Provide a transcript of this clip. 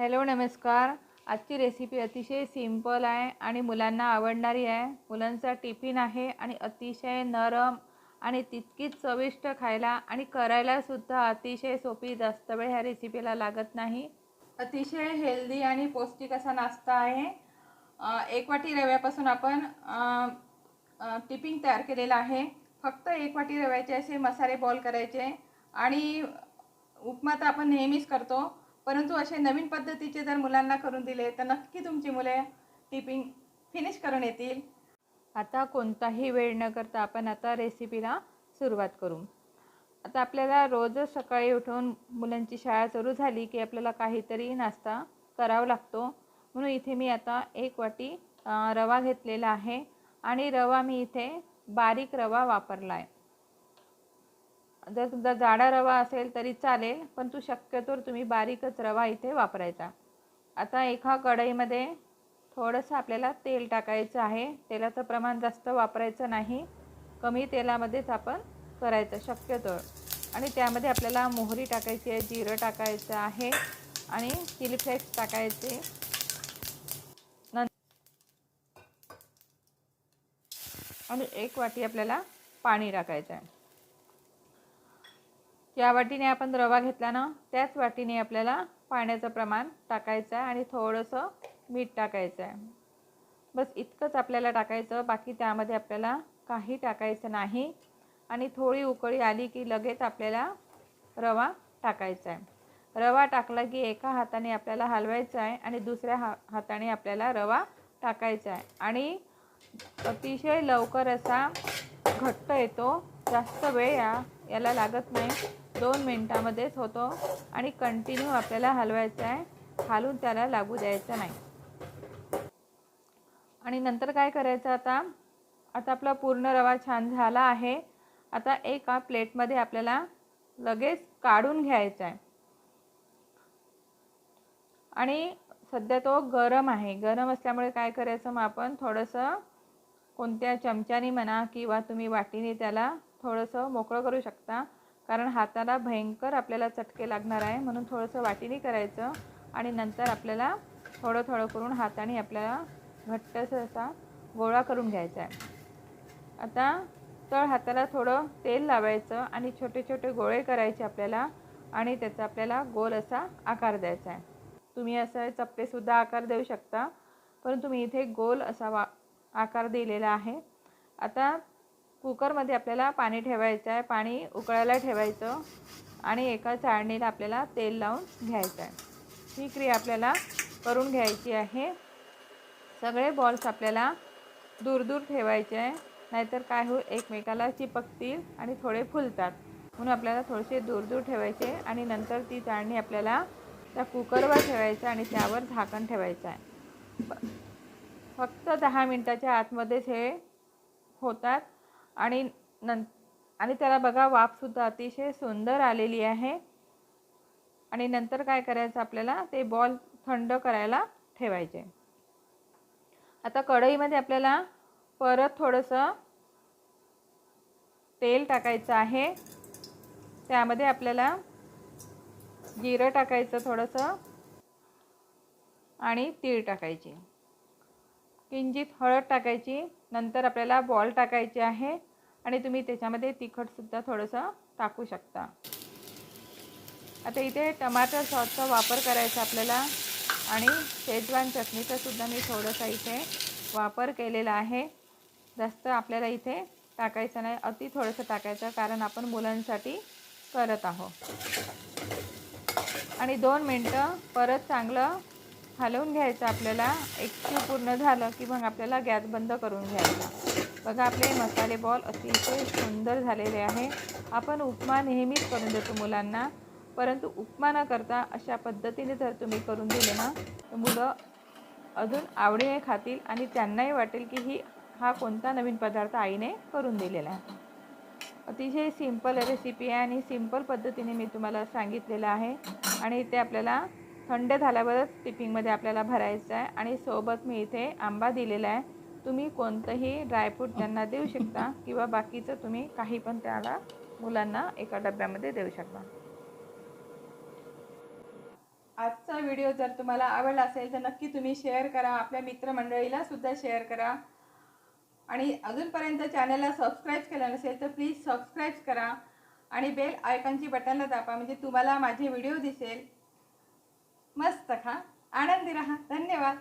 Hello नमस्कार. आजची recipe अतिशय सिंपल आहे आणि मुलांना आवडणारी आहे. मुलांचा टिफिन आहे आणि अतिशय नरम आणि तितकीच चविष्ट खायला आणि करायलासुद्धा अतिशय सोपी जास्त वेळ ह्या रेसिपीला लागत नाही. अतिशय हेल्दी आणि पौष्टिक असा नाश्ता आहे. एक वाटी रव्यापासून आपण टिफिन तयार केलेला आहे. फक्त एक वाटी रव्याचे असे मसाले बॉल करायचे आणि उपमा तर आपण नेहमीच करतो. परंतु असे नवीन पद्धतीचे जर मुलांना करून दिले तर नक्की तुमची मुले टिफिन फिनिश करून येतील. आता कोणताही वेळ न करता आपण आता रेसिपीला सुरुवात करू. आता आपल्याला रोजच सकाळी उठून मुलांची शाळा सुरू झाली की आपल्याला काहीतरी नाश्ता करावा लागतो. म्हणून इथे मी आता एक वाटी रवा घेतलेला आहे आणि रवा मी इथे बारीक रवा वापरला आहे जर तुमचा जाडा रवा असेल तरी चालेल पण तू शक्यतोवर तुम्ही बारीकच रवा इथे वापरायचा. आता एका कढईमध्ये थोडंसं आपल्याला तेल टाकायचं आहे. तेलाचं प्रमाण जास्त वापरायचं नाही. कमी तेलामध्येच आपण करायचं शक्यतोवर आणि त्यामध्ये आपल्याला मोहरी टाकायची आहे जिरं टाकायचं आहे आणि चिली फ्लेक्स टाकायचे. आणि एक वाटी आपल्याला पाणी टाकायचं आहे. ज्या वाटीने आपण रवा घेतला ना त्याच वाटीने आपल्याला पाण्याचं प्रमाण टाकायचं आहे आणि थोडंसं मीठ टाकायचं आहे. बस इतकंच आपल्याला टाकायचं बाकी त्यामध्ये आपल्याला काही टाकायचं नाही. आणि थोडी उकळी आली की लगेच आपल्याला रवा टाकायचा आहे. रवा टाकला की एका हाताने आपल्याला हलवायचा आहे आणि दुसऱ्या हा हाताने आपल्याला रवा टाकायचा आहे. आणि अतिशय लवकर असा घट्ट येतो जास्त वेळ या याला लागत नाही. दोन मिनटामध्येच होतो आणि कंटिन्यू आपल्याला हलवायचं आहे. हालून त्याला लागू द्यायचं नाही. आणि नंतर काय करायचं आता? आता आपला पूर्ण रवा छान झाला आहे. आता एका प्लेटमध्ये आपल्याला लगेच काढून घ्यायचा आहे. आणि सध्या तो गरम आहे. गरम असल्यामुळे काय करायचं? मग आपण थोडंसं कोणत्या चमच्याने म्हणा किंवा तुम्ही वाटीने त्याला थोडंसं मोकळं करू शकता. कारण हाताला भयंकर आपल्याला चटके लागणार आहे. म्हणून थोडंसं वाटीने करायचं आणि नंतर आपल्याला थोडं थोडं करून हाताने आपल्याला घट्टसं असा गोळा करून घ्यायचा आहे. आता तळ हाताला थोडं तेल लावायचं आणि छोटे छोटे गोळे करायचे आपल्याला आणि त्याचा आपल्याला गोल असा आकार द्यायचा आहे. तुम्ही असं चपटेसुद्धा आकार देऊ शकता. परंतु मी इथे गोल असा वा आकार दिलेला आहे. आता कुकरमध्ये आपल्याला पाणी ठेवायचं आहे. पाणी उकळायला ठेवायचं आणि एका चाळणीला आपल्याला तेल लावून घ्यायचं आहे. ही क्रिया आपल्याला करून घ्यायची आहे. सगळे बॉल्स आपल्याला दूर दूर ठेवायचे आहे. नाहीतर काय हो एकमेकाला चिपकतील आणि थोडे फुलतात. म्हणून आपल्याला थोडेसे दूर दूर ठेवायचे आणि नंतर ती चाळणी आपल्याला त्या कुकरवर ठेवायचं आणि त्यावर झाकण ठेवायचं आहे. ब- फक्त दहा मिनटाच्या आतमध्येच हे होतात. आणि नं आणि त्याला बघा वाफसुद्धा अतिशय सुंदर आलेली आहे. आणि नंतर काय करायचं आपल्याला? ते बॉल थंड करायला ठेवायचे. आता कढईमध्ये आपल्याला परत थोडंसं तेल टाकायचं आहे. त्यामध्ये आपल्याला जिरं टाकायचं थोडंसं आणि तीळ टाकायची. किंचित हळद टाकायची. नंतर आपल्याला बॉल टाकायचे आहे. आणि तुम्ही त्याच्यामध्ये तिखटसुद्धा थोडंसं टाकू शकता. आता इथे टमाटर सॉसचा वापर करायचा आपल्याला आणि शेजवान चटणीचासुद्धा मी थोडंसं इथे वापर केलेला आहे. जास्त आपल्याला इथे टाकायचं नाही अति थोडंसं टाकायचं कारण आपण मुलांसाठी करत आहोत. आणि दोन मिनटं परत चांगलं हलवून घ्यायचं आपल्याला. एक पूर्ण झालं की मग आपल्याला गॅस बंद करून घ्यायचा. बघा आपले मसाले बॉल अतिशय सुंदर झालेले आहे. आपण उपमा नेहमीच करून देतो मुलांना परंतु उपमा न करता अशा पद्धतीने जर तुम्ही करून दिले ना तर मुलं अजून आवडीने खातील आणि त्यांनाही वाटेल की ही हा कोणता नवीन पदार्थ आईने करून दिलेला आहे. अतिशय सिंपल रेसिपी आहे आणि सिंपल पद्धतीने मी तुम्हाला सांगितलेलं आहे. आणि ते आपल्याला थंड झाल्यावरच टिफिनमध्ये आपल्याला भरायचं आहे आणि सोबत मी इथे आंबा दिलेला आहे. तुम्ही कोणतंही ड्रायफ्रूट त्यांना देऊ शकता किंवा बाकीचं तुम्ही काही पण त्याला मुलांना एका डब्यामध्ये देऊ शकता. आजचा व्हिडिओ जर तुम्हाला आवडला असेल तर नक्की तुम्ही शेअर करा. आपल्या मित्रमंडळीला सुद्धा शेअर करा. आणि अजूनपर्यंत चॅनलला सबस्क्राईब केलं नसेल तर प्लीज सबस्क्राईब करा. आणि बेल आयकॉनची बटनला दाबा. म्हणजे तुम्हाला माझे व्हिडिओ दिसेल. मस्त खा. आनंदी राहा. धन्यवाद.